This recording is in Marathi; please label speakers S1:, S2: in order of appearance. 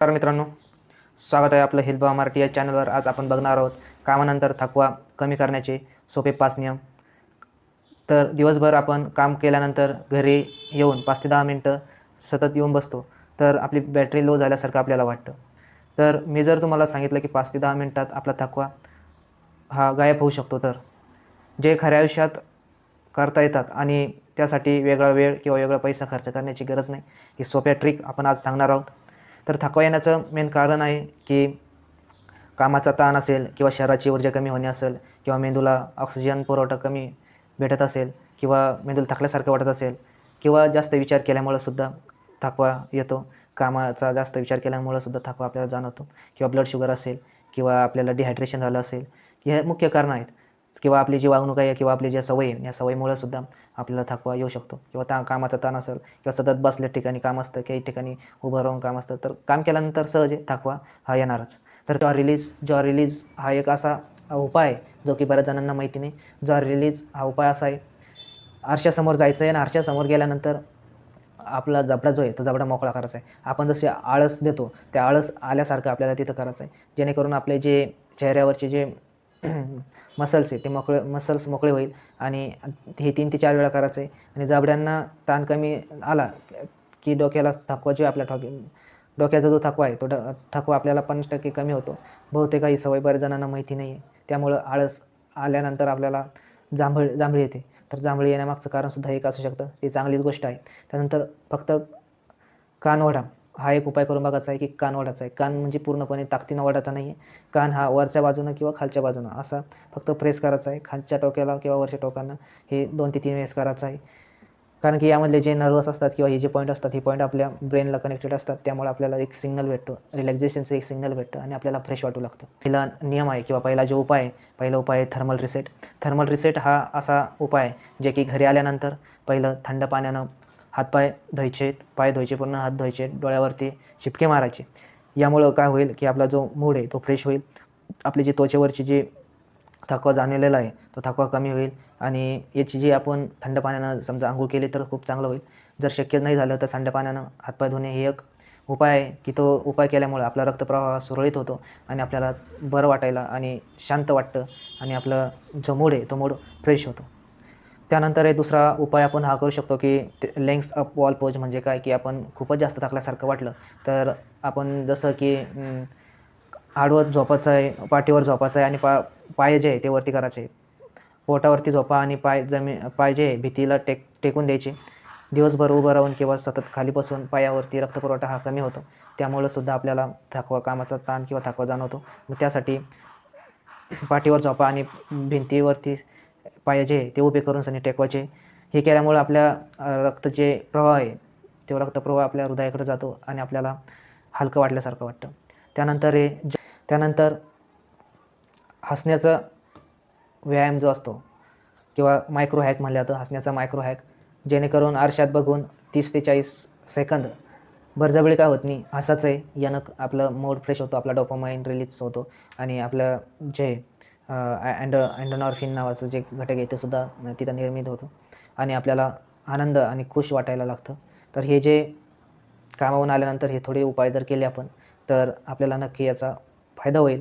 S1: तर मित्रांनो स्वागत आहे आपलं हिलबा मराठी या चॅनलवर. आज आपण बघणार आहोत कामानंतर थकवा कमी करण्याचे सोपे पाच नियम. तर दिवसभर आपण काम केल्यानंतर घरी येऊन पाच ते दहा मिनटं सतत येऊन बसतो तर आपली बॅटरी लो झाल्यासारखं आपल्याला वाटतं. तर मी जर तुम्हाला सांगितलं की पाच ते दहा मिनटात आपला थकवा हा गायब होऊ शकतो तर जे खऱ्या आयुष्यात करता येतात आणि त्यासाठी वेगळा वेळ किंवा वेगळा पैसा खर्च करण्याची गरज नाही ही सोप्या ट्रिक आपण आज सांगणार आहोत. तर थकवा येण्याचं मेन कारण आहे की कामाचा ताण असेल किंवा शरीराची ऊर्जा कमी होणे असेल किंवा मेंदूला ऑक्सिजन पुरवठा कमी भेटत असेल किंवा मेंदूला थकल्यासारखं वाटत असेल किंवा जास्त विचार केल्यामुळं सुद्धा थकवा येतो. कामाचा जास्त विचार केल्यामुळं सुद्धा थकवा आपल्याला जाणवतो. किंवा ब्लड शुगर असेल किंवा आपल्याला डिहायड्रेशन झालं असेल. हे मुख्य कारणं आहेत. किंवा आपली जी वागणूक आहे किंवा आपली ज्या सवयी या सवयीमुळे सुद्धा आपल्याला थकवा येऊ शकतो. किंवा ता कामाचा ताण असेल किंवा सतत बसल्या ठिकाणी काम असतं काही ठिकाणी उभं राहून काम असतं तर काम केल्यानंतर सहज आहे थकवा हा येणारच. तर जॉ रिलीज जॉ रिलीज हा एक असा उपाय आहे जो की बऱ्याच जणांना माहिती नाही. जॉ रिलीज हा उपाय असा आहे आरशासमोर जायचं आहे आणि आरशासमोर गेल्यानंतर आपला जबडा जो आहे तो जबडा मोकळा करायचा आहे. आपण जसे आळस देतो त्या आळस आल्यासारखं आपल्याला तिथं करायचं आहे. जेणेकरून आपले जे चेहऱ्यावरचे जे मसल्स आहे ते मोकळे मसल्स मोकळे होईल आणि हे तीन ते चार वेळा करायचं आहे आणि जाबड्यांना ताण कमी आला की डोक्याला थकवा जो आपल्या ठोके डोक्याचा जो थकवा आहे तो ड थकवा आपल्याला पन्नास टक्के कमी होतो. बहुतेक काही सवय बऱ्याच जणांना माहिती नाही आहे त्यामुळं आळस आल्यानंतर आपल्याला जांभळ जांभळी येते. तर जांभळी येण्यामागचं कारणसुद्धा एक असू शकतं. ती चांगलीच गोष्ट आहे. त्यानंतर फक्त कान हा एक उपाय करून बघायचा आहे की कान वाढायचा आहे. कान म्हणजे पूर्णपणे ताकदीनं वाढायचा नाही आहे कान हा वरच्या बाजूनं किंवा खालच्या बाजूनं असा फक्त प्रेस करायचा आहे. खालच्या टोक्याला किंवा वरच्या टोकांना हे दोन ते तीन वेळेस करायचं आहे. कारण की यामधले जे नर्वस असतात किंवा हे जे पॉईंट असतात हे पॉईंट आपल्या ब्रेनला कनेक्टेड असतात. त्यामुळे आपल्याला एक सिग्नल भेटतो. रिलॅक्झेशनचं एक सिग्नल भेटतं आणि आपल्याला फ्रेश वाटू लागतं. पहिला नियम आहे किंवा पहिला जो उपाय आहे पहिला उपाय आहे थर्मल रिसेट थर्मल रिसेट हा असा उपाय आहे जे की घरी आल्यानंतर पहिलं थंड पाण्यानं हातपाय धुवायचे पाय धुवायचे पूर्ण हात धुवायचे डोळ्यावरती शिपके मारायचे. यामुळं काय होईल की आपला जो मूड आहे तो फ्रेश होईल. आपली जी त्वचेवरची जी थकवा जाणवलेला आहे तो थकवा कमी होईल आणि याची जी आपण थंड पाण्यानं समजा आंघोळ केली तर खूप चांगलं होईल. जर शक्य नाही झालं तर थंड पाण्यानं हातपाय धुणे हे एक उपाय आहे की तो उपाय केल्यामुळे आपला रक्तप्रवाह सुरळीत होतो आणि आपल्याला बरं वाटायला आणि शांत वाटतं आणि आपलं जो मूड आहे तो मूड फ्रेश होतो. त्यानंतर हे दुसरा उपाय आपण हा करू शकतो की लेंग्स अप वॉल पोज म्हणजे काय की आपण खूपच जास्त थकल्यासारखं वाटलं तर आपण जसं की आडवत झोपायचं आहे पाठीवर झोपायचं आहे आणि पा पाय जे आहे ते वरती करायचे. पोटावरती झोपा आणि पाय जमी पाय जे आहे भीतीला टेक टेकून द्यायचे. दिवसभर उभं राहून किंवा सतत खाली बसून पायावरती रक्तपुरवठा हा कमी होतो. त्यामुळं सुद्धा आपल्याला थकवा कामाचा ताण किंवा थकवा जाणवतो. मग त्यासाठी पाठीवर झोपा आणि भिंतीवरती पाय जे ते उभे करून सनी टेकवायचे. हे केल्यामुळं आपल्या अ, रक्त जे प्रवाह आहे तो रक्तप्रवाह आपल्या हृदयाकडे जातो आणि आपल्याला हलकं वाटल्यासारखं वाटतं. त्यानंतर हे ज- त्यानंतर हसण्याचा व्यायाम जो असतो किंवा मायक्रो हॅक म्हणलं जातं हसण्याचा मायक्रो हॅक जेणेकरून आरशात बघून तीस ते चाळीस सेकंद भरजबळी काय होत नाही हसायचं आहे. यानं आपलं मूड फ्रेश होतो आपला डोपामाइन रिलीज होतो आणि आपलं जे अँड अँडोनॉर्फिन नावाचं जे घटक आहे ते सुद्धा तिथं निर्मित होतं. आणि आपल्याला आनंद आणि खुश वाटायला लागतं. तर हे जे कामावून आल्यानंतर हे थोडे उपाय जर केले आपण तर आपल्याला नक्की याचा फायदा होईल.